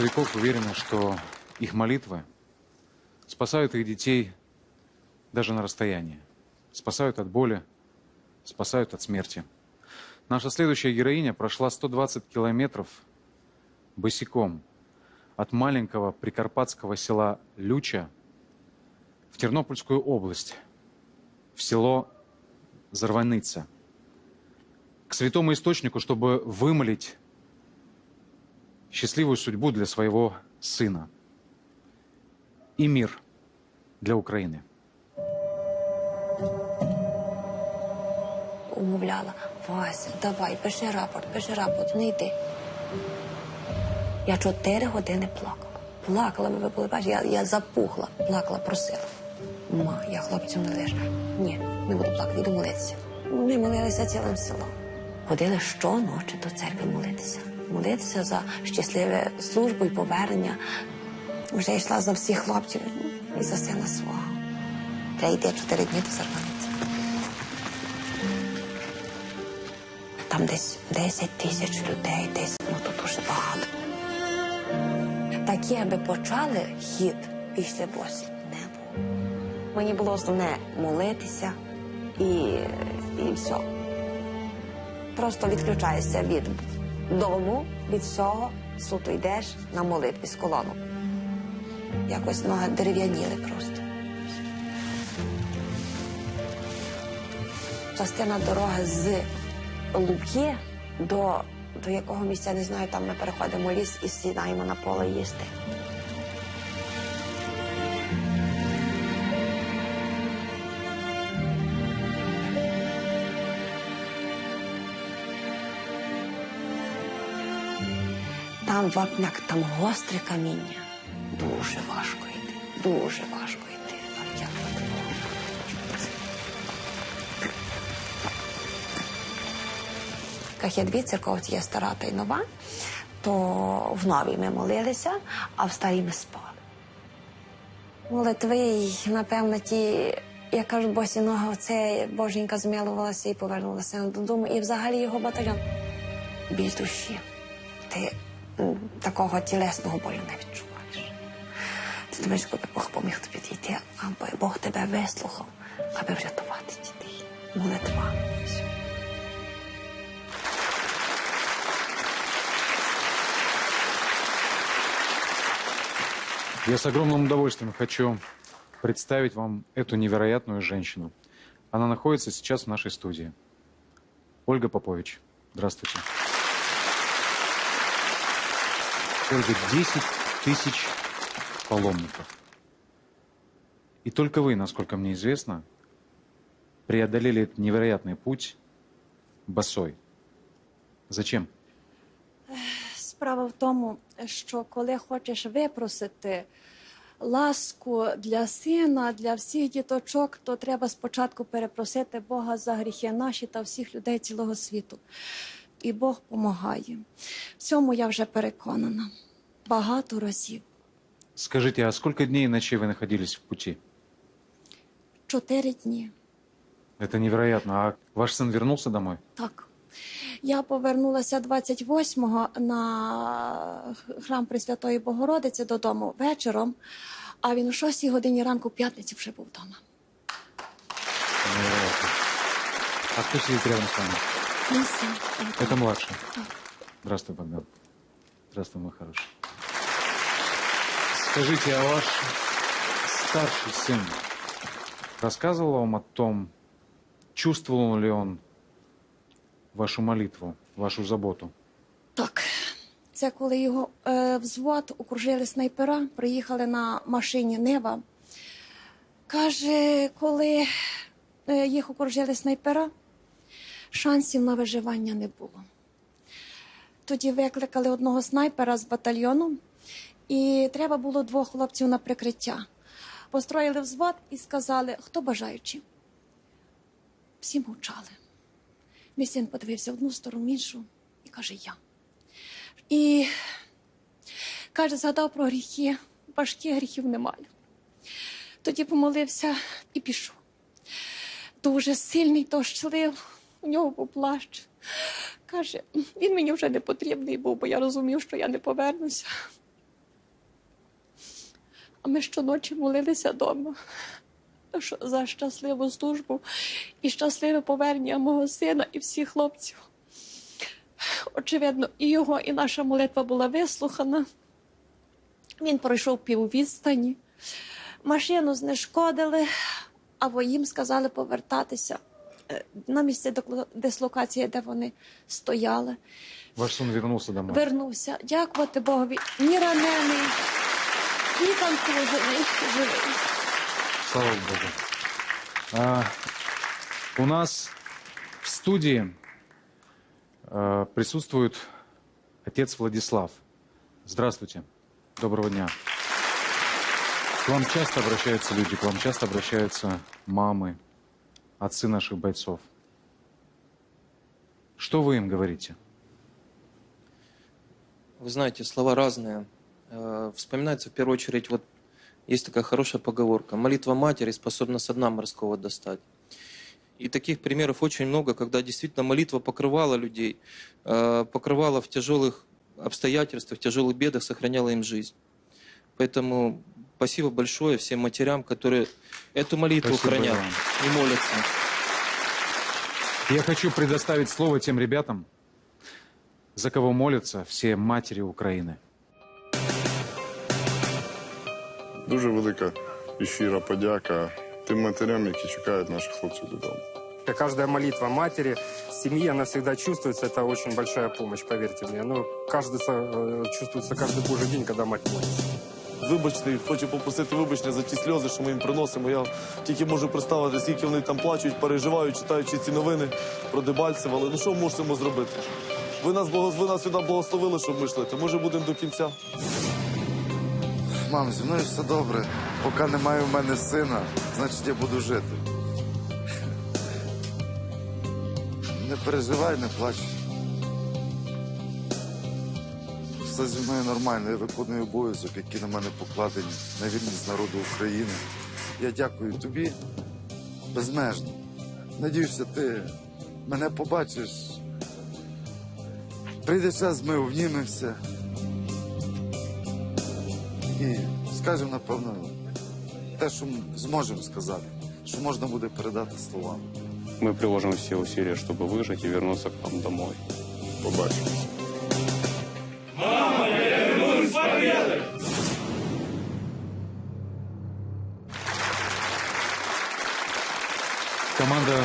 Стариков уверены, что их молитвы спасают их детей даже на расстоянии. Спасают от боли, спасают от смерти. Наша следующая героиня прошла 120 километров босиком от маленького прикарпатского села Люча в Тернопольскую область, в село Зарваныца, к святому источнику, чтобы вымолить счастливую судьбу для своего сына и мир для Украины. умовляла, Вася, давай, пиши рапорт, пиши рапорт, не йди. Я чотири години плакала. Плакала, ви були бачили, я, я запухла, плакала, просила. Ма, я хлопців не лишу. Ні, не буду плакати, йду молитися. Ми молилися цілим селом. Ходили щоночі до церкви молитися. Молитися за щасливе службу і повернення. Вже йшла за всіх хлопців і за сина свого. Треба йти чотири дні до Зарваниці. Там десь 10 тисяч людей, десь ну тут дуже багато. Такі, аби почали хід після босі, не. Мені було основне молитися і, і все. Просто відключаєшся від дому, від всього, суто йдеш на молитві з колоном. Якось ноги дерев'яніли просто. частина дороги з Луки до, до якого місця не знаю, там ми переходимо ліс і сідаємо на поле їсти. Там вапняк, там гостре каміння. Дуже важко йти, дуже важко йти. А. Як є дві церковці, є стара та й нова, то в новій ми молилися, а в старій ми спали. Молитви, напевно, ті, як кажуть, босі ноги, оце Боженька змилувалася і повернулася додому. І взагалі його батальйон біль душі. Ти такого тілесного болю не відчуваєш. Ти думаєш, коли Бог поміг тобі дійти, аби Бог тебе вислухав, аби врятувати дітей. Молитва. Все. Я с огромным удовольствием хочу представить вам эту невероятную женщину. Она находится сейчас в нашей студии. Ольга Попович. Здравствуйте. Ольга, 10 тысяч паломников. И только вы, насколько мне известно, преодолели этот невероятный путь босой. Зачем? Справа в тому, що коли хочеш випросити ласку для сина, для всіх діточок, то треба спочатку перепросити Бога за гріхи наші та всіх людей цілого світу. І Бог допомагає. В цьому я вже переконана. Багато разів. Скажите, а сколько дней и ночей вы находились в пути? Чотири дні. Это невероятно. А ваш сын вернулся домой? Так. Я повернулася 28-го на храм Пресвятої Богородиці додому вечором, а він о 6 годині ранку в п'ятницю вже був вдома. Невероятно. А кто сидит рядом с вами? Мій син. Это младший. Так. Здравствуй, Богдан. Здравствуй, мой хороший. Скажите, а ваш старший сын рассказывал вам о том, чувствовал ли он вашу молитву, вашу заботу? Так. Це коли його е, взвод окружили снайпера, приїхали на машині Нева. Каже, коли е, їх окружили снайпера, шансів на виживання не було. Тоді викликали одного снайпера з батальйону, і треба було двох хлопців на прикриття. Построїли взвод і сказали, хто бажаючи. Всі мовчали. Мій син подивився одну сторону, іншу і каже я. І каже, згадав про гріхи, важких гріхів немає. Тоді помолився і пішов. Дуже сильний дощлив, у нього був плащ. Каже, він мені вже не потрібний був, бо я розумів, що я не повернуся. А ми щоночі молилися вдома за щасливу службу і щасливе повернення мого сина і всіх хлопців. Очевидно, і його, і наша молитва була вислухана. Він пройшов піввідстані, машину знешкодили, а їм сказали повертатися на місце дислокації, де вони стояли. Ваш сын вернулся домой. Вернувся. Дякувати Богові. Ні ранений, ні контужений, живий. Слава Богу. А, у нас в студии а, присутствует отец Владислав. Здравствуйте. Доброго дня. К вам часто обращаются люди, к вам часто обращаются мамы, отцы наших бойцов. Что вы им говорите? Вы знаете, слова разные. Э, Вспоминается в первую очередь, вот есть такая хорошая поговорка. Молитва матери способна со дна морского достать. И таких примеров очень много, когда действительно молитва покрывала людей, э, покрывала в тяжелых обстоятельствах, в тяжелых бедах, сохраняла им жизнь. Поэтому спасибо большое всем матерям, которые эту молитву Спасибо хранят вам. и молятся. Я хочу предоставить слово тем ребятам, за кого молятся все матери Украины. Дуже велика і щира подяка тим матерям, які чекають наших хлопців додому. Каждая молитва матери, семьи, она всегда чувствуется. Это очень большая помощь, поверьте мне. Ну, каждый, э, чувствуется каждый божий день, когда мать молится. Вибачте, хочу попросити вибачення за ті сльози, що ми їм приносимо. Я тільки можу представити, скільки вони там плачуть, переживають, читаючи ці новини про Дебальцево. Але ну що мусимо зробити? Ви нас ви нас сюди благословили, щоб ми йшли. То може будемо до кінця. Мам, зі мною все добре. Поки немає в мене сина, значить я буду жити. Не переживай, не плач. Все зі мною нормально, я виконую обов'язок, які на мене покладені на вільність народу України. Я дякую тобі безмежно. Надіюся, ти мене побачиш. Прийде час, ми обнімемося. І скажемо, напевно, те, що м- зможемо сказати, що можна буде передати словами. Мы приложим все усилия, чтобы выжить и вернуться к вам домой. Побачимось. Команда